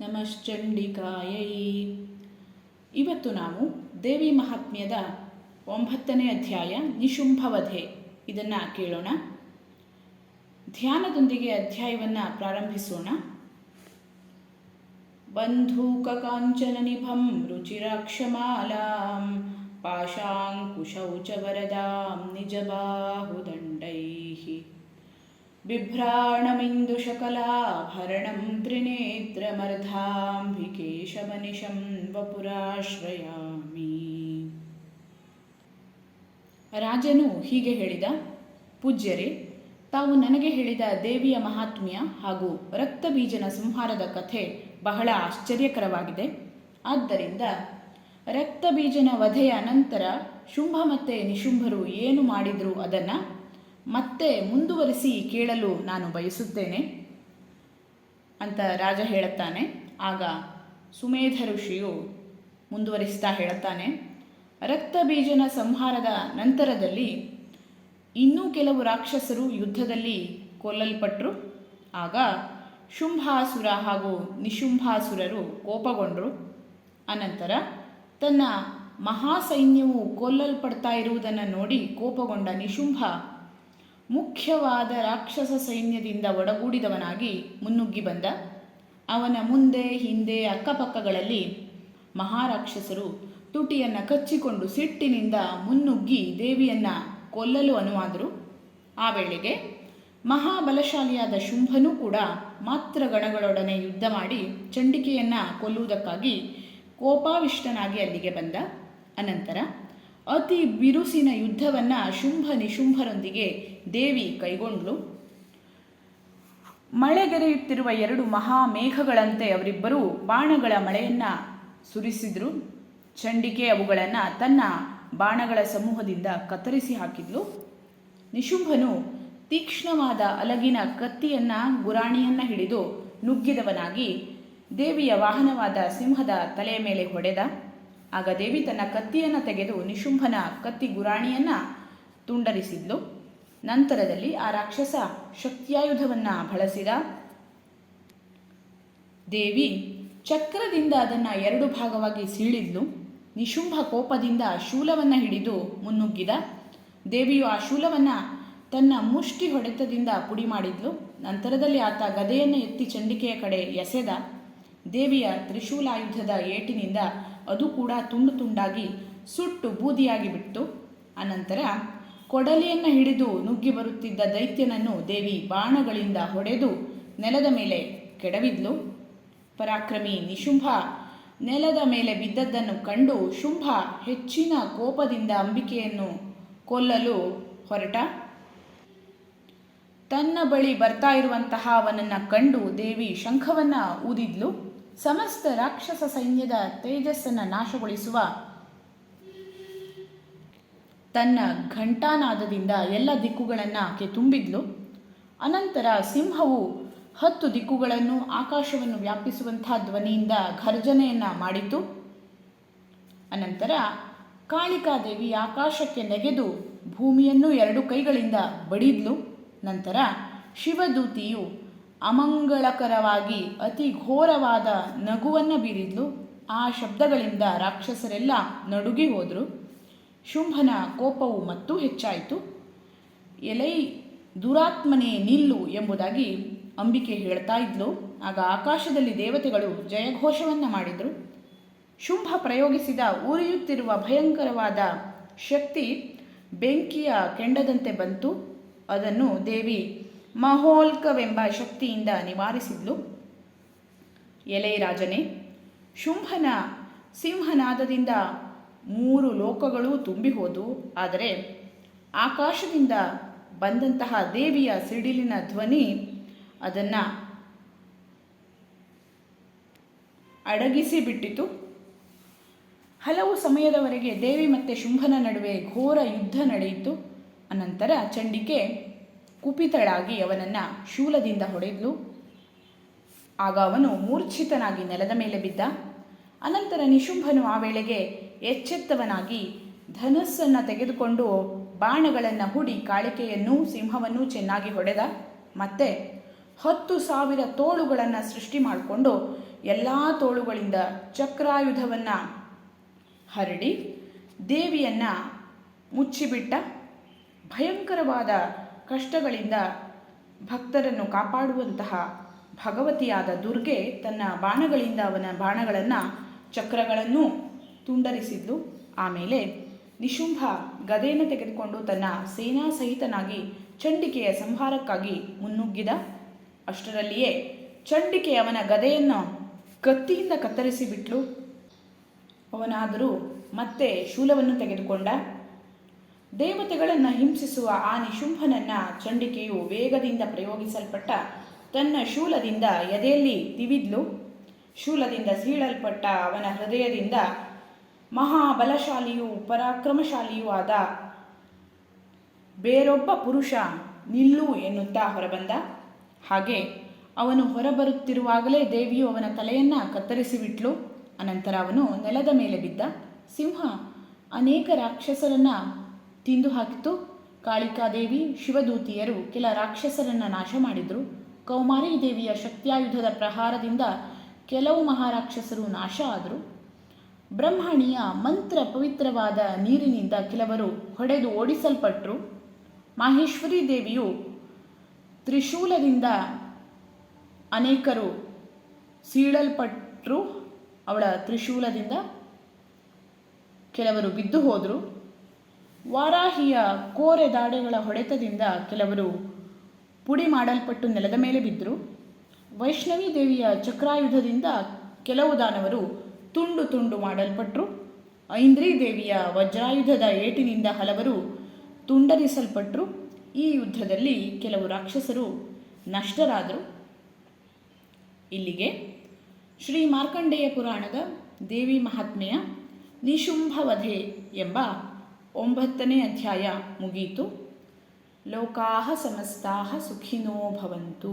ನಮಶ್ಚಂಡಿಕಾಯೈ. ಇವತ್ತು ನಾವು ದೇವಿ ಮಹಾತ್ಮ್ಯದ ಒಂಬತ್ತನೇ ಅಧ್ಯಾಯ ನಿಶುಂಭವಧೆ. ಇದನ್ನು ಕೇಳೋಣ. ಧ್ಯಾನದೊಂದಿಗೆ ಅಧ್ಯಾಯವನ್ನು ಪ್ರಾರಂಭಿಸೋಣ. ಬಂಧೂಕಕಾಂಚನನಿಭಂ ರುಚಿರಾಕ್ಷಮಾಲಾಂ ಪಾಶಾಂಕುಶೌ ಚ ವರದಾಂ ನಿಜಬಾಹುದಂಡೈಃ बिभ्राणमिन्दुशकलाभरणं त्रिनेत्रमर्धाम्भिकेशमनिशं ವಪುರಾಶ್ರಯಾಮಿ ರಾಜನು ಹೀಗೆ ಹೇಳಿದ ಪೂಜ್ಯರೇ ತಾವು ನನಗೆ ಹೇಳಿದ ದೇವಿಯ ಮಹಾತ್ಮ್ಯ ಹಾಗೂ ರಕ್ತಬೀಜನ ಸಂಹಾರದ ಕಥೆ ಬಹಳ ಆಶ್ಚರ್ಯಕರವಾಗಿದೆ ಆದ್ದರಿಂದ ರಕ್ತಬೀಜನ ವಧೆಯ ನಂತರ ಶುಂಭ ಮತ್ತು ನಿಶುಂಭರು ಏನು ಮಾಡಿದ್ರು ಅದನ್ನು ಮತ್ತೆ ಮುಂದುವರಿಸಿ ಕೇಳಲು ನಾನು ಬಯಸುತ್ತೇನೆ ಅಂತ ರಾಜ ಹೇಳುತ್ತಾನೆ. ಆಗ ಸುಮೇಧ ಋಷಿಯು ಮುಂದುವರಿಸ್ತಾ ಹೇಳುತ್ತಾನೆ. ರಕ್ತಬೀಜನ ಸಂಹಾರದ ನಂತರದಲ್ಲಿ ಇನ್ನೂ ಕೆಲವು ರಾಕ್ಷಸರು ಯುದ್ಧದಲ್ಲಿ ಕೊಲ್ಲಲ್ಪಟ್ಟರು ಆಗ ಶುಂಭಾಸುರ ಹಾಗೂ ನಿಶುಂಭಾಸುರರು ಕೋಪಗೊಂಡರು. ಅನಂತರ ತನ್ನ ಮಹಾಸೈನ್ಯವು ಕೊಲ್ಲಲ್ಪಡ್ತಾ ಇರುವುದನ್ನು ನೋಡಿ ಕೋಪಗೊಂಡ ನಿಶುಂಭ ಮುಖ್ಯವಾದ ರಾಕ್ಷಸ ಸೈನ್ಯದಿಂದ ಒಡಗೂಡಿದವನಾಗಿ ಮುನ್ನುಗ್ಗಿ ಬಂದ. ಅವನ ಮುಂದೆ, ಹಿಂದೆ, ಅಕ್ಕಪಕ್ಕಗಳಲ್ಲಿ ಮಹಾರಾಕ್ಷಸರು ತುಟಿಯನ್ನು ಕಚ್ಚಿಕೊಂಡು ಸಿಟ್ಟಿನಿಂದ ಮುನ್ನುಗ್ಗಿ ದೇವಿಯನ್ನು ಕೊಲ್ಲಲು ಅನುವಾದರು. ಆ ವೇಳೆಗೆ ಮಹಾಬಲಶಾಲಿಯಾದ ಶುಂಭನೂ ಕೂಡ ಮಾತ್ರ ಗಣಗಳೊಡನೆ ಯುದ್ಧ ಮಾಡಿ ಚಂಡಿಕೆಯನ್ನು ಕೊಲ್ಲುವುದಕ್ಕಾಗಿ ಕೋಪಾವಿಷ್ಟನಾಗಿ ಅಲ್ಲಿಗೆ ಬಂದ. ಅನಂತರ ಅತಿ ಬಿರುಸಿನ ಯುದ್ಧವನ್ನು ಶುಂಭ ನಿಶುಂಭರೊಂದಿಗೆ ದೇವಿ ಕೈಗೊಂಡ್ಲು. ಮಳೆಗೆರೆಯುತ್ತಿರುವ ಎರಡು ಮಹಾಮೇಘಗಳಂತೆ ಅವರಿಬ್ಬರೂ ಬಾಣಗಳ ಮಳೆಯನ್ನು ಸುರಿಸಿದ್ರು. ಚಂಡಿಕೆ ಅವುಗಳನ್ನು ತನ್ನ ಬಾಣಗಳ ಸಮೂಹದಿಂದ ಕತ್ತರಿಸಿ ಹಾಕಿದ್ಲು. ನಿಶುಂಭನು ತೀಕ್ಷ್ಣವಾದ ಅಲಗಿನ ಕತ್ತಿಯನ್ನು ಗುರಾಣಿಯನ್ನು ಹಿಡಿದು ನುಗ್ಗಿದವನಾಗಿ ದೇವಿಯ ವಾಹನವಾದ ಸಿಂಹದ ತಲೆಯ ಮೇಲೆ ಹೊಡೆದ. ಆಗ ದೇವಿ ತನ್ನ ಕತ್ತಿಯನ್ನು ತೆಗೆದು ನಿಶುಂಭನ ಕತ್ತಿ ಗುರಾಣಿಯನ್ನು ತುಂಡರಿಸಿದ್ಲು. ನಂತರದಲ್ಲಿ ಆ ರಾಕ್ಷಸ ಶಕ್ತಿಯಾಯುಧವನ್ನು ಬಳಸಿದ ದೇವಿ ಚಕ್ರದಿಂದ ಅದನ್ನು ಎರಡು ಭಾಗವಾಗಿ ಸೀಳಿದ್ಲು. ನಿಶುಂಭ ಕೋಪದಿಂದ ಶೂಲವನ್ನು ಹಿಡಿದು ಮುನ್ನುಗ್ಗಿದ. ದೇವಿಯು ಆ ಶೂಲವನ್ನು ತನ್ನ ಮುಷ್ಟಿ ಹೊಡೆತದಿಂದ ಪುಡಿ ಮಾಡಿದ್ಲು. ನಂತರದಲ್ಲಿ ಆತ ಗದೆಯನ್ನು ಎತ್ತಿ ಚಂಡಿಕೆಯ ಕಡೆ ಎಸೆದ. ದೇವಿಯ ತ್ರಿಶೂಲಾಯುಧದ ಏಟಿನಿಂದ ಅದು ಕೂಡ ತುಂಡು ತುಂಡಾಗಿ ಸುಟ್ಟು ಬೂದಿಯಾಗಿ ಬಿಟ್ಟು ಅನಂತರ ಕೊಡಲಿಯನ್ನು ಹಿಡಿದು ನುಗ್ಗಿ ಬರುತ್ತಿದ್ದ ದೈತ್ಯನನ್ನು ದೇವಿ ಬಾಣಗಳಿಂದ ಹೊಡೆದು ನೆಲದ ಮೇಲೆ ಕೆಡವಿದ್ಲು. ಪರಾಕ್ರಮಿ ನಿಶುಂಭ ನೆಲದ ಮೇಲೆ ಬಿದ್ದದ್ದನ್ನು ಕಂಡು ಶುಂಭ ಹೆಚ್ಚಿನ ಕೋಪದಿಂದ ಅಂಬಿಕೆಯನ್ನು ಕೊಲ್ಲಲು ಹೊರಟ. ತನ್ನ ಬಳಿ ಬರ್ತಾ ಇರುವಂತಹ ಅವನನ್ನು ಕಂಡು ದೇವಿ ಶಂಖವನ್ನು ಊದಿದ್ಲು. ಸಮಸ್ತ ರಾಕ್ಷಸ ಸೈನ್ಯದ ತೇಜಸ್ಸನ್ನು ನಾಶಗೊಳಿಸುವ ತನ್ನ ಘಂಟಾನಾದದಿಂದ ಎಲ್ಲ ದಿಕ್ಕುಗಳನ್ನು ಆಕೆ ತುಂಬಿದ್ಲು. ಅನಂತರ ಸಿಂಹವು ಹತ್ತು ದಿಕ್ಕುಗಳನ್ನು ಆಕಾಶವನ್ನು ವ್ಯಾಪಿಸುವಂಥ ಧ್ವನಿಯಿಂದ ಘರ್ಜನೆಯನ್ನು ಮಾಡಿತು. ಅನಂತರ ಕಾಳಿಕಾದೇವಿ ಆಕಾಶಕ್ಕೆ ನೆಗೆದು ಭೂಮಿಯನ್ನು ಎರಡು ಕೈಗಳಿಂದ ಬಡಿದ್ಲು. ನಂತರ ಶಿವದೂತಿಯು ಅಮಂಗಳಕರವಾಗಿ, ಅತಿ ಘೋರವಾದ ನಗುವನ್ನು ಬೀರಿದ್ಲು. ಆ ಶಬ್ದಗಳಿಂದ ರಾಕ್ಷಸರೆಲ್ಲ ನಡುಗಿ ಹೋದರು. ಶುಂಭನ ಕೋಪವು ಮತ್ತೂ ಹೆಚ್ಚಾಯಿತು. ಎಲೈ ದುರಾತ್ಮನೇ ನಿಲ್ಲು ಎಂಬುದಾಗಿ ಅಂಬಿಕೆ ಹೇಳ್ತಾ ಇದ್ಲು. ಆಗ ಆಕಾಶದಲ್ಲಿ ದೇವತೆಗಳು ಜಯಘೋಷವನ್ನು ಮಾಡಿದರು. ಶುಂಭ ಪ್ರಯೋಗಿಸಿದ ಉರಿಯುತ್ತಿರುವ ಭಯಂಕರವಾದ ಶಕ್ತಿ ಬೆಂಕಿಯ ಕೆಂಡದಂತೆ ಬಂತು. ಅದನ್ನು ದೇವಿ ಮಹೋಲ್ಕವೆಂಬ ಶಕ್ತಿಯಿಂದ ನಿವಾರಿಸಿದ್ಲು. ಎಲೆ ರಾಜನೇ, ಶುಂಭನ ಸಿಂಹನಾದದಿಂದ ಮೂರು ಲೋಕಗಳು ತುಂಬಿ ಹೋದವು ಆದರೆ ಆಕಾಶದಿಂದ ಬಂದಂತಹ ದೇವಿಯ ಸಿಡಿಲಿನ ಧ್ವನಿ ಅದನ್ನು ಅಡಗಿಸಿ ಬಿಟ್ಟಿತು ಹಲವು ಸಮಯದವರೆಗೆ ದೇವಿ ಮತ್ತು ಶುಂಭನ ನಡುವೆ ಘೋರ ಯುದ್ಧ ನಡೆಯಿತು. ಅನಂತರ ಚಂಡಿಕೆ ಕುಪಿತಳಾಗಿ ಅವನನ್ನು ಶೂಲದಿಂದ ಹೊಡೆದ್ಲು ಆಗ ಅವನು ಮೂರ್ಛಿತನಾಗಿ ನೆಲದ ಮೇಲೆ ಬಿದ್ದ. ಅನಂತರ ನಿಶುಂಭನು ಆ ವೇಳೆಗೆ ಎಚ್ಚೆತ್ತವನಾಗಿ ಧನಸ್ಸನ್ನು ತೆಗೆದುಕೊಂಡು ಬಾಣಗಳನ್ನು ಹೂಡಿ ಕಾಳಿಕೆಯನ್ನೂ ಸಿಂಹವನ್ನೂ ಚೆನ್ನಾಗಿ ಹೊಡೆದ. ಮತ್ತೆ ಹತ್ತು ಸಾವಿರ ತೋಳುಗಳನ್ನು ಸೃಷ್ಟಿ ಮಾಡಿಕೊಂಡು ಎಲ್ಲ ತೋಳುಗಳಿಂದ ಚಕ್ರಾಯುಧವನ್ನು ಹರಡಿ ದೇವಿಯನ್ನು ಮುಚ್ಚಿಬಿಟ್ಟ. ಭಯಂಕರವಾದ ಕಷ್ಟಗಳಿಂದ ಭಕ್ತರನ್ನು ಕಾಪಾಡುವಂತಹ ಭಗವತಿಯಾದ ದುರ್ಗೆ ತನ್ನ ಬಾಣಗಳಿಂದ ಅವನ ಬಾಣಗಳನ್ನು ಚಕ್ರಗಳನ್ನು ತುಂಡರಿಸಿದ್ಲು ಆಮೇಲೆ ನಿಶುಂಭ ಗದೆಯನ್ನು ತೆಗೆದುಕೊಂಡು ತನ್ನ ಸೇನಾ ಸಹಿತನಾಗಿ ಚಂಡಿಕೆಯ ಸಂಹಾರಕ್ಕಾಗಿ ಮುನ್ನುಗ್ಗಿದ. ಅಷ್ಟರಲ್ಲಿಯೇ ಚಂಡಿಕೆ ಅವನ ಗದೆಯನ್ನು ಕತ್ತಿಯಿಂದ ಕತ್ತರಿಸಿ ಬಿಟ್ಲು ಅವನಾದರೂ ಮತ್ತೆ ಶೂಲವನ್ನು ತೆಗೆದುಕೊಂಡ. ದೇವತೆಗಳನ್ನು ಹಿಂಸಿಸುವ ಆ ನಿಶುಂಭನನ್ನ ಚಂಡಿಕೆಯು ವೇಗದಿಂದ ಪ್ರಯೋಗಿಸಲ್ಪಟ್ಟ ತನ್ನ ಶೂಲದಿಂದ ಎದೆಯಲ್ಲಿ ತಿವಿದ್ಲು. ಶೂಲದಿಂದ ಸೀಳಲ್ಪಟ್ಟ ಅವನ ಹೃದಯದಿಂದ ಮಹಾಬಲಶಾಲಿಯೂ ಪರಾಕ್ರಮಶಾಲಿಯೂ ಆದ ಬೇರೊಬ್ಬ ಪುರುಷ ನಿಲ್ಲು ಎನ್ನುತ್ತಾ ಹೊರಬಂದ. ಹಾಗೆ ಅವನು ಹೊರಬರುತ್ತಿರುವಾಗಲೇ ದೇವಿಯು ಅವನ ತಲೆಯನ್ನು ಕತ್ತರಿಸಿಬಿಟ್ಲು. ಅನಂತರ ಅವನು ನೆಲದ ಮೇಲೆ ಬಿದ್ದ. ಸಿಂಹ ಅನೇಕ ರಾಕ್ಷಸರನ್ನ ತಿಂದು ಹಾಕಿತು ಕಾಳಿಕಾದೇವಿ ಶಿವದೂತಿಯರು ಕೆಲ ರಾಕ್ಷಸರನ್ನ ನಾಶ ಮಾಡಿದರು. ಕೌಮಾರಿ ದೇವಿಯ ಶಕ್ತಿಯುಧದ ಪ್ರಹಾರದಿಂದ ಕೆಲವು ಮಹಾರಾಕ್ಷಸರು ನಾಶ ಆದರು. ಬ್ರಹ್ಮಣಿಯ ಮಂತ್ರ ಪವಿತ್ರವಾದ ನೀರಿನಿಂದ ಕೆಲವರು ಹೊಡೆದು ಓಡಿಸಲ್ಪಟ್ಟರು ಮಾಹೇಶ್ವರಿ ದೇವಿಯು ತ್ರಿಶೂಲದಿಂದ ಅನೇಕರು ಸೀಳಲ್ಪಟ್ಟರು ಅವಳ ತ್ರಿಶೂಲದಿಂದ ಕೆಲವರು ಬಿದ್ದು ಹೋದರು. ವಾರಾಹಿಯ ಕೋರೆ ದಾಡೆಗಳ ಹೊಡೆತದಿಂದ ಕೆಲವರು ಪುಡಿ ಮಾಡಲ್ಪಟ್ಟು ನೆಲದ ಮೇಲೆ ಬಿದ್ದರು. ವೈಷ್ಣವಿ ದೇವಿಯ ಚಕ್ರಾಯುಧದಿಂದ ಕೆಲವು ದಾನವರು ತುಂಡು ತುಂಡು ಮಾಡಲ್ಪಟ್ಟರು ಐಂದ್ರಿ ದೇವಿಯ ವಜ್ರಾಯುಧದ ಏಟಿನಿಂದ ಹಲವರು ತುಂಡರಿಸಲ್ಪಟ್ಟರು ಈ ಯುದ್ಧದಲ್ಲಿ ಕೆಲವು ರಾಕ್ಷಸರು ನಷ್ಟರಾದರು. ಇಲ್ಲಿಗೆ ಶ್ರೀ ಮಾರ್ಕಂಡೇಯ ಪುರಾಣದ ದೇವಿ ಮಹಾತ್ಮೆಯ ನಿಶುಂಭವಧೆ ಎಂಬ ಒಂಬತ್ತನೇ ಅಧ್ಯಾಯ ಮುಗೀತು. ಲೋಕಾಹ ಸಮಸ್ತಾಹ ಸುಖಿನೋ ಭವಂತು.